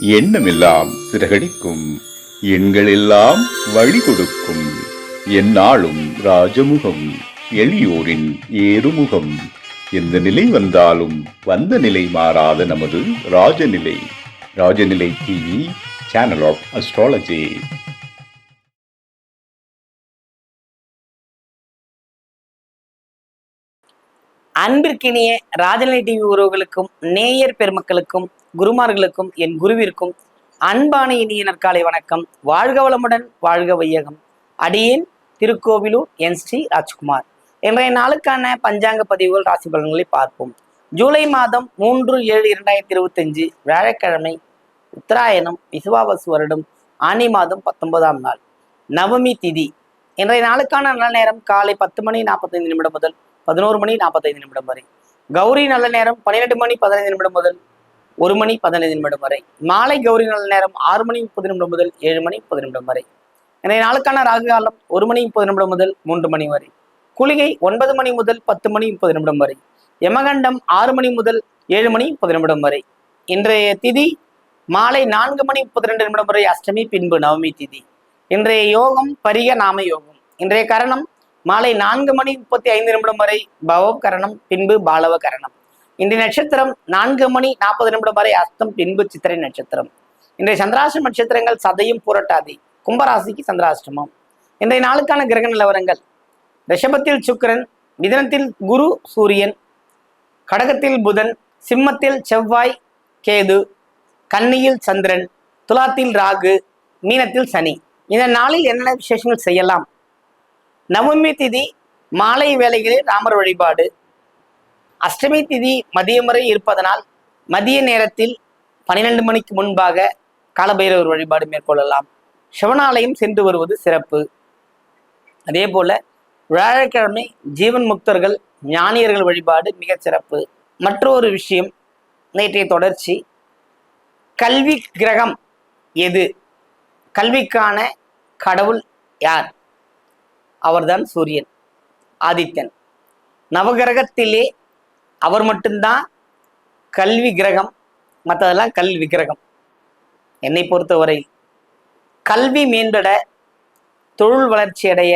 எண்ணமெல்லாம் சிறகடிக்கும். எண்களெல்லாம் வழி கொடுக்கும் எந்நாளும் ராஜமுகம் எளியோரின் ஏறுமுகம். எந்த நிலை வந்தாலும் வந்த நிலை மாறாத நமது Rajanilai. Rajanilai TV channel of astrology அன்பிற்கினிய ராஜநிலை டிவி உறவுகளுக்கும் நேயர் பெருமக்களுக்கும் குருமார்களுக்கும் என் குருவிற்கும் அன்பான இனிய நற்காலை வணக்கம். வாழ்க வளமுடன் வாழ்க வையகம். அடியேன் திருக்கோவிலூர் என் ஸ்ரீ ராஜ்குமார். இன்றைய நாளுக்கான பஞ்சாங்க பதிவுகள் ராசி பலன்களை பார்ப்போம். ஜூலை மாதம் மூன்று ஏழு இரண்டாயிரத்தி இருபத்தஞ்சு வியாழக்கிழமை உத்தராயணம் விசுவாவசு வருடம் ஆனி மாதம் பத்தொன்பதாம் நாள் நவமி திதி. இன்றைய நாளுக்கான நல்ல நேரம் காலை பத்து மணி நாற்பத்தைந்து நிமிடம் முதல் பதினோரு மணி நாற்பத்தைந்து நிமிடம் வரை. கௌரி நல்ல நேரம் பன்னிரெண்டு மணி பதினைந்து நிமிடம் முதல் ஒரு மணி பதினைந்து நிமிடம் வரை. மாலை கௌரி நல்ல நேரம் ஆறு மணி முப்பது நிமிடம் முதல் ஏழு மணி முப்பது நிமிடம் வரை. இன்றைய நாளுக்கான ராகு காலம் ஒரு மணி முப்பது நிமிடம் முதல் மூன்று மணி வரை. குளிகை ஒன்பது மணி முதல் பத்து மணி முப்பது நிமிடம் வரை. யமகண்டம் ஆறு மணி முதல் ஏழு மணி முப்பது நிமிடம் வரை. இன்றைய திதி மாலை நான்கு மணி முப்பத்தி ரெண்டு நிமிடம் வரை அஷ்டமி பின்பு நவமி திதி. இன்றைய யோகம் பரிக நாம யோகம். இன்றைய கரணம் மாலை நான்கு மணி முப்பத்தி ஐந்து நிமிடம் வரை பவ கரணம் பின்பு பாலவ கரணம். இன்றைய நட்சத்திரம் நான்கு மணி நாற்பது நிமிடம் வரை அஸ்தம் பின்பு சித்திரை நட்சத்திரம். இன்றைய சந்திராஷ்டம நட்சத்திரங்கள் சதையும் புரட்டாதி. கும்பராசிக்கு சந்திராஷ்டமம். இன்றைய நாளுக்கான கிரக நிலவரங்கள். ரிஷபத்தில் சுக்கிரன் மிதனத்தில் குரு சூரியன் கடகத்தில் புதன் சிம்மத்தில் செவ்வாய் கேது கன்னியில் சந்திரன் துலாத்தில் ராகு மீனத்தில் சனி. இந்த நாளில் என்னென்ன விசேஷங்கள் செய்யலாம்? நவமி திதி மாலை வேலைகளில் ராமர் வழிபாடு அஷ்டமி திதி மதியம் வரை இருப்பதனால் மதிய நேரத்தில் பனிரெண்டு மணிக்கு முன்பாக காலபைரவர் வழிபாடு மேற்கொள்ளலாம். சிவனாலயம் சென்று வருவது சிறப்பு. அதே போல வியாழக்கிழமை ஜீவன் முக்தர்கள் ஞானியர்கள் வழிபாடு மிகச் சிறப்பு. மற்றொரு விஷயம் நேற்றைய தொடர்ச்சி கல்வி கிரகம் எது? கல்விக்கான கடவுள் யார்? அவர்தான் சூரியன் ஆதித்தன். நவகிரகத்திலே அவர் மட்டும்தான் கல்வி கிரகம் மற்றதெல்லாம் கல்வி கிரகம். என்னை பொறுத்தவரை கல்வி மேம்பட தொழில் வளர்ச்சி அடைய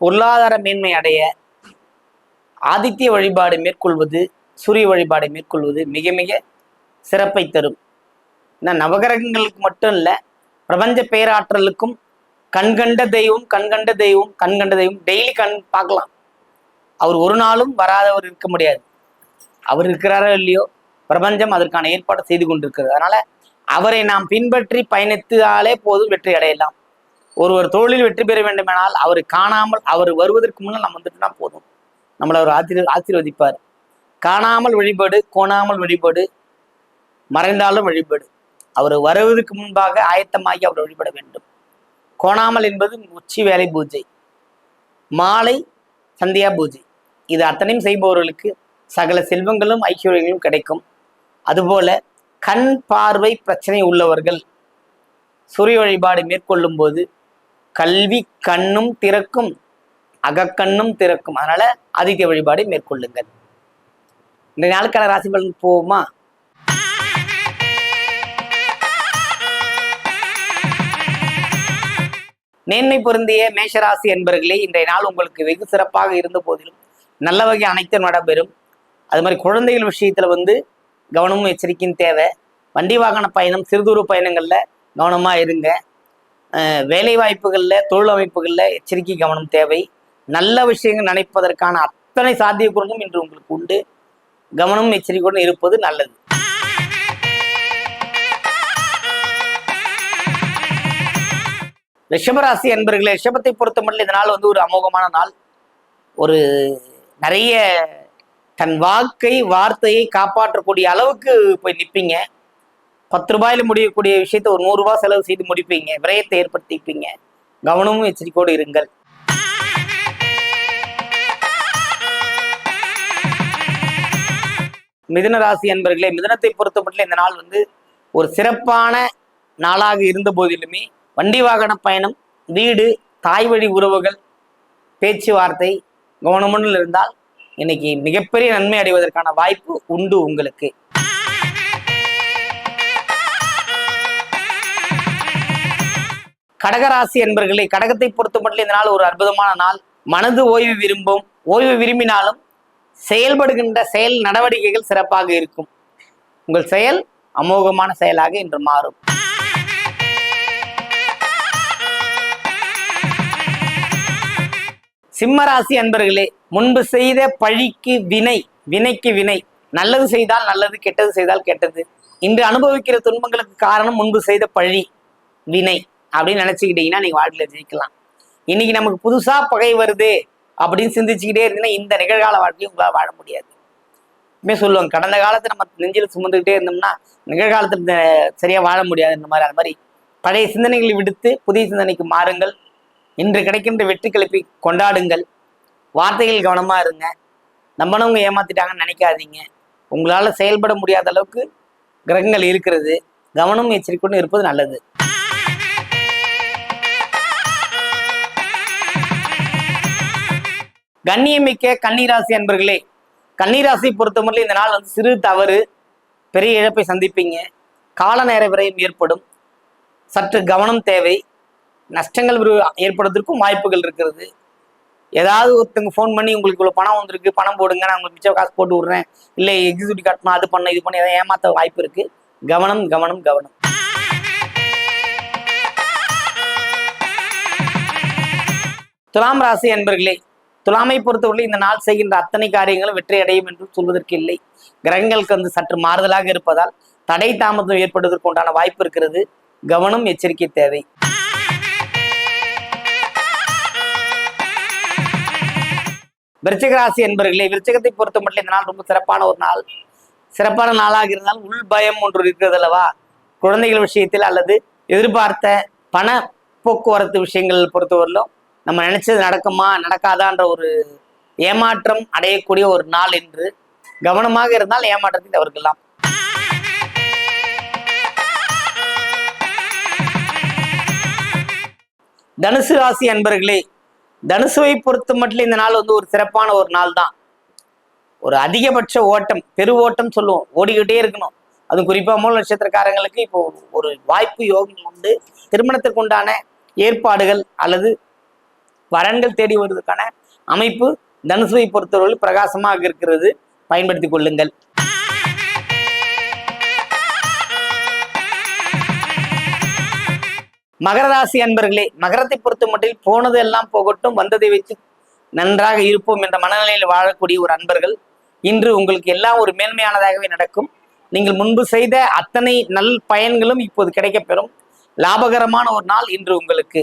பொருளாதார மேன்மை அடைய ஆதித்ய வழிபாடு மேற்கொள்வது சூரிய வழிபாடு மேற்கொள்வது மிக மிக சிறப்பை தரும். ஏன்னா நவகிரகங்களுக்கு மட்டும் இல்லை பிரபஞ்ச பேராற்றலுக்கும் கண்கண்ட தெய்வம் கண்கண்ட தெய்வம் கண்கண்ட தெய்வம் டெய்லி கண் பார்க்கலாம். அவர் ஒரு நாளும் வராதவர் இருக்க முடியாது. அவர் இருக்கிறாரோ இல்லையோ? பிரபஞ்சம் அதற்கான ஏற்பாடு செய்து கொண்டிருக்கிறது. அதனால அவரை நாம் பின்பற்றி பயணித்தாலே போதும் வெற்றி அடையலாம். ஒருவர் தொழிலில் வெற்றி பெற வேண்டுமானால் அவர் காணாமல் அவர் வருவதற்கு முன்னால் நம்ம வந்துட்டுனா போதும். நம்மளை அவர் ஆசீர் ஆசீர்வதிப்பார். காணாமல் வழிபாடு கோணாமல் வழிபாடு மறைந்தாலும் வழிபாடு. அவர் வருவதற்கு முன்பாக ஆயத்தமாகி அவர் வழிபட வேண்டும். கோணாமல் என்பது உச்சி வேலை பூஜை மாலை சந்தியா பூஜை. இது அத்தனையும் செய்பவர்களுக்கு சகல செல்வங்களும் ஐக்கியங்களும் கிடைக்கும். அதுபோல கண் பார்வை பிரச்சனை உள்ளவர்கள் சூரிய வழிபாடு மேற்கொள்ளும் போது கல்வி கண்ணும் திறக்கும் அகக்கண்ணும் திறக்கும். அதனால ஆதித்ய வழிபாடு மேற்கொள்ளுங்கள். இந்த நாளுக்கான ராசி பலன் போவோமா மேன்மை பொருந்திய மேஷராசி என்பர்களே இன்றைய நாள் உங்களுக்கு வெகு சிறப்பாக இருந்த போதிலும் நல்ல வகை அனைத்தும் நடைபெறும். அது மாதிரி குழந்தைகள் விஷயத்தில் வந்து கவனமும் எச்சரிக்கையும் தேவை. வண்டி வாகன பயணம் சிறுதூர பயணங்களில் கவனமாக இருங்க. வேலைவாய்ப்புகளில் வேலை தொழில் அமைப்புகளில் எச்சரிக்கை கவனம் தேவை. நல்ல விஷயங்கள் நினைப்பதற்கான அத்தனை சாத்தியக்கூறுகளும் இன்று உங்களுக்கு உண்டு. கவனமும் எச்சரிக்கையுடன் இருப்பது நல்லது. ரிஷபராசி என்பர்களே ரிஷபத்தை பொறுத்த மட்டும் இந்த நாள் வந்து ஒரு அமோகமான நாள். ஒரு நிறைய தன் வாக்கை வார்த்தையை காப்பாற்றக்கூடிய அளவுக்கு போய் நிற்பீங்க பத்து ரூபாயில முடியக்கூடிய விஷயத்த ஒரு நூறுரூவா செலவு செய்து முடிப்பீங்க. விரயத்தை ஏற்படுத்திப்பீங்க. கவனமும் எச்சரிக்கையோடு இருங்கள். மிதுன ராசி அன்பர்களே மிதனத்தை பொறுத்தமட்டில் இந்த நாள் வந்து ஒரு சிறப்பான நாளாக இருந்த போதிலுமே வண்டி வாகன பயணம் வீடு தாய் வழி உறவுகள் பேச்சுவார்த்தை கவனமுன்னு இருந்தால் இன்னைக்கு மிகப்பெரிய நன்மை அடைவதற்கான வாய்ப்பு உண்டு உங்களுக்கு. கடகராசி என்பர்களே கடகத்தை பொறுத்த மட்டும் இந்த நாள் ஒரு அற்புதமான நாள். மனது ஓய்வு விரும்பும் ஓய்வு விரும்பினாலும் செயல்படுகின்ற செயல் நடவடிக்கைகள் சிறப்பாக இருக்கும். உங்கள் செயல் அமோகமான செயலாக இன்று மாறும். சிம்மராசி அன்பர்களே முன்பு செய்த பழிக்கு வினை வினைக்கு வினை. நல்லது செய்தால் நல்லது கெட்டது செய்தால் கெட்டது. இன்று அனுபவிக்கிற துன்பங்களுக்கு காரணம் முன்பு செய்த பழி வினை அப்படின்னு நினைச்சுக்கிட்டீங்கன்னா நீங்க வாழ்க்கையில ஜெயிக்கலாம். இன்னைக்கு நமக்கு புதுசா பகை வருது அப்படின்னு சிந்திச்சுக்கிட்டே இருந்தீங்கன்னா இந்த நிகழ்கால வாழ்க்கையும் உங்களால் வாழ முடியாது. எப்பவுமே சொல்லுவாங்க கடந்த காலத்தை நம்ம நெஞ்சில் சுமந்துக்கிட்டே இருந்தோம்னா நிகழ்காலத்தில் சரியா வாழ முடியாது இந்த மாதிரி அந்த மாதிரி. பழைய சிந்தனைகளை விடுத்து புதிய சிந்தனைக்கு மாறுங்கள். இன்று கிடைக்கின்ற வெற்றி கிளப்பி கொண்டாடுங்கள். வார்த்தைகள் கவனமாக இருங்க. நம்மளவங்க ஏமாத்திட்டாங்கன்னு நினைக்காதீங்க. உங்களால் செயல்பட முடியாத அளவுக்கு கிரகங்கள் இருக்கிறது. கவனம் எச்சரிக்கையுடன் இருப்பது நல்லது. கண்ணியமிக்க கன்னிராசி அன்பர்களே கன்னிராசி பொறுத்தவரையில் இந்த நாள் வந்து சிறு தவறு பெரிய இழப்பை சந்திப்பீங்க. கால நேர விரயம் ஏற்படும். சற்று கவனம் தேவை. நஷ்டங்கள் ஏற்படுவதற்கும் வாய்ப்புகள் இருக்கிறது. ஏதாவது ஒருத்தங்க ஃபோன் பண்ணி உங்களுக்கு இவ்வளோ பணம் வந்திருக்கு பணம் போடுங்க நான் உங்களுக்கு மிச்சம் காசு போட்டு விடுறேன். இல்லை எக்ஸிக்யூட்டிவ் கட்டணும் அது பண்ண இது பண்ணி எதாவது ஏமாத்த வாய்ப்பு இருக்கு. கவனம் கவனம் கவனம். துலாம் ராசி என்பர்களே துலாமை பொறுத்தவரை இந்த நாள் செய்கின்ற அத்தனை காரியங்களும் வெற்றி அடையும் என்று சொல்வதற்கு இல்லை. கிரகங்களுக்கு வந்து சற்று மாறுதலாக இருப்பதால் தடை தாமதம் ஏற்படுவதற்கு உண்டான வாய்ப்பு இருக்கிறது. கவனம் எச்சரிக்கை தேவை. விருச்சிகராசி என்பவர்களே என்பர்களே விருச்சிகத்தை பொறுத்த மட்டும் இந்த நாள் ரொம்ப சிறப்பான ஒரு நாள். சிறப்பான நாளாக இருந்தாலும் உள் பயம் ஒன்று இருக்கிறது அல்லவா? குழந்தைகள் விஷயத்தில் அல்லது எதிர்பார்த்த பண போக்குவரத்து விஷயங்கள் பொறுத்தவரையிலும் நம்ம நினைச்சது நடக்குமா நடக்காதான்ற ஒரு ஏமாற்றம் அடையக்கூடிய ஒரு நாள் என்று கவனமாக இருந்தால் ஏமாற்றத்தை தவிர்க்கலாம். தனுசு ராசி அன்பர்களே தனுசுவை பொறுத்த மட்டும் இந்த நாள் வந்து ஒரு சிறப்பான ஒரு நாள் தான் ஒரு அதிகபட்ச ஓட்டம் பெரு ஓட்டம் சொல்லுவோம். ஓடிக்கிட்டே இருக்கணும். அது குறிப்பாக மூல நட்சத்திரக்காரங்களுக்கு இப்போ ஒரு வாய்ப்பு யோகம் உண்டு. திருமணத்துக்கு உண்டான ஏற்பாடுகள் அல்லது வரன்கள் தேடி வருவதற்கான அமைப்பு தனுசுவை பொறுத்தவரை பிரகாசமாக இருக்கிறது. பயன்படுத்திக் கொள்ளுங்கள். மகர ராசி அன்பர்களே மகரத்தை பொறுத்த மட்டில் போனது எல்லாம் போகட்டும் வந்ததை வைத்து நன்றாக இருப்போம் என்ற மனநிலையில் வாழக்கூடிய ஒரு அன்பர்கள். இன்று உங்களுக்கு எல்லாம் ஒரு மேன்மையானதாகவே நடக்கும். நீங்கள் முன்பு செய்த அத்தனை நல் பயன்களும் இப்போது கிடைக்கப்பெறும். லாபகரமான ஒரு நாள் இன்று உங்களுக்கு.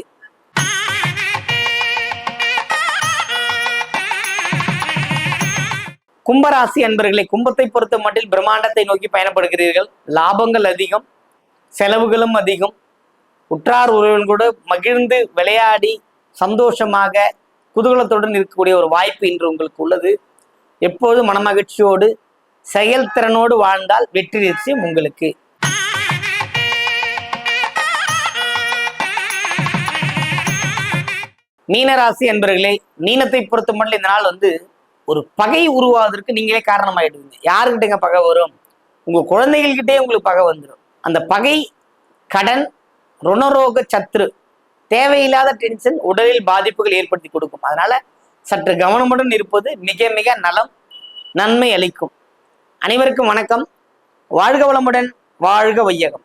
கும்பராசி அன்பர்களே கும்பத்தை பொறுத்த மட்டில் பிரம்மாண்டத்தை நோக்கி பயணப்படுகிறீர்கள். லாபங்கள் அதிகம் செலவுகளும் அதிகம். உற்றார் உறவினர்கள் கூட மகிழ்ந்து விளையாடி சந்தோஷமாக குதூகலத்துடன் இருக்கக்கூடிய ஒரு வாய்ப்பு இன்று உங்களுக்கு உள்ளது. எப்போதும் மனமகிழ்ச்சியோடு செயல்திறனோடு வாழ்ந்தால் வெற்றி நிச்சயம் உங்களுக்கு. மீனராசி என்பர்களே மீனத்தை பொறுத்த மட்டும் இந்த நாள் வந்து ஒரு பகை உருவாவதற்கு நீங்களே காரணமாயிடுவீங்க. யாருக்கிட்டங்க பகை வரும்? உங்க குழந்தைகள்கிட்டே உங்களுக்கு பகை வந்துடும் அந்த பகை கடன் ருணரோக சத்ரு. தேவையில்லாத டென்ஷன் உடலில் பாதிப்புகள் ஏற்படுத்தி கொடுக்கும். அதனால சற்று கவனமுடன் இருப்பது மிக மிக நலம் நன்மை அளிக்கும். அனைவருக்கும் வணக்கம். வாழ்க வளமுடன் வாழ்க வையகம்.